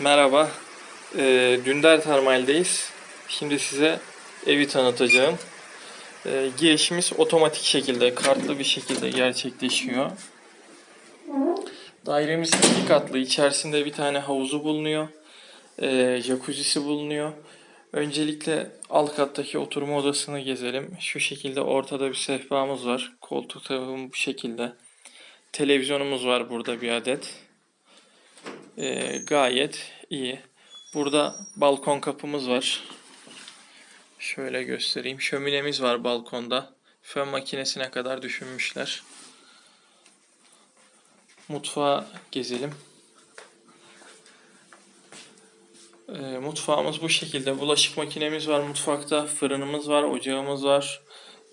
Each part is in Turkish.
Merhaba. Ee, Dündar Termal'deyiz. Şimdi size evi tanıtacağım. Ee, girişimiz otomatik şekilde, kartlı bir şekilde gerçekleşiyor. Dairemiz iki katlı. İçerisinde bir tane havuzu bulunuyor. Ee, jacuzzi'si bulunuyor. Öncelikle alt kattaki oturma odasını gezelim. Şu şekilde ortada bir sehpamız var. Koltuk tarafım bu şekilde. Televizyonumuz var burada bir adet. Ee, gayet iyi. Burada balkon kapımız var. Şöyle göstereyim. Şöminemiz var balkonda. Fön makinesine kadar düşünmüşler. Mutfağı gezelim. Ee, mutfağımız bu şekilde. Bulaşık makinemiz var mutfakta. Fırınımız var, ocağımız var.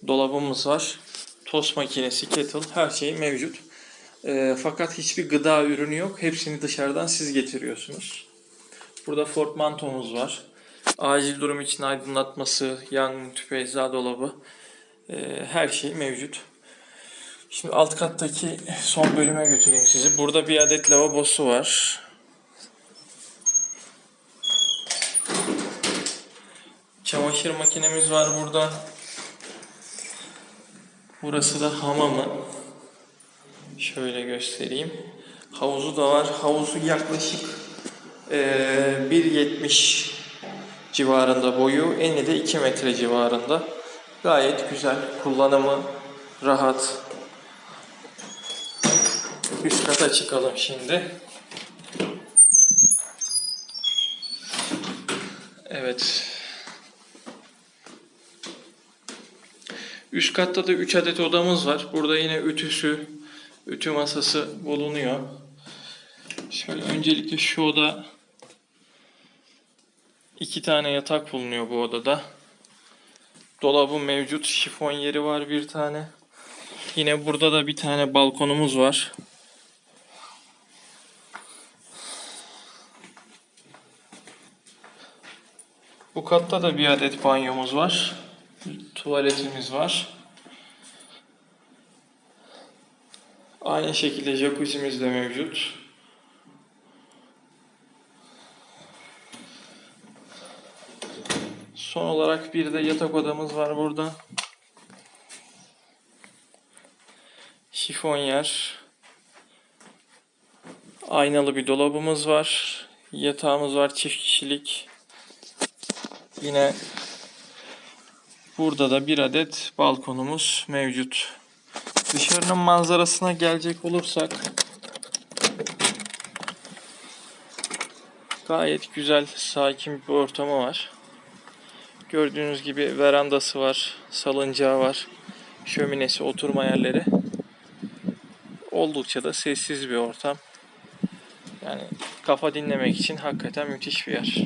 Dolabımız var. Tost makinesi, kettle her şey mevcut. Ee, fakat hiçbir gıda ürünü yok. Hepsini dışarıdan siz getiriyorsunuz. Burada portmantomuz var. Acil durum için aydınlatması, yangın tüpü, ecza dolabı ee, her şey mevcut. Şimdi alt kattaki son bölüme götüreyim sizi. Burada bir adet lavabosu var. Çamaşır makinemiz var burada. Burası da hamamı. Şöyle göstereyim. Havuzu da var. Havuzu yaklaşık eee 1.70 civarında boyu. Eni de 2 metre civarında. Gayet güzel. Kullanımı rahat. Üst kata çıkalım şimdi. Evet. Üst katta da 3 adet odamız var. Burada yine ütüsü, ütü masası bulunuyor. Şöyle öncelikle şu oda iki tane yatak bulunuyor bu odada. Dolabı mevcut, şifon yeri var bir tane. Yine burada da bir tane balkonumuz var. Bu katta da bir adet banyomuz var. Tuvaletimiz var. Aynı şekilde jacuzzi'miz de mevcut. Son olarak bir de yatak odamız var burada. Şifonyer. Aynalı bir dolabımız var. Yatağımız var çift kişilik. Yine burada da bir adet balkonumuz mevcut. Dışarının manzarasına gelecek olursak gayet güzel, sakin bir ortamı var. Gördüğünüz gibi verandası var, salıncağı var, şöminesi, oturma yerleri. Oldukça da sessiz bir ortam. Yani kafa dinlemek için hakikaten müthiş bir yer.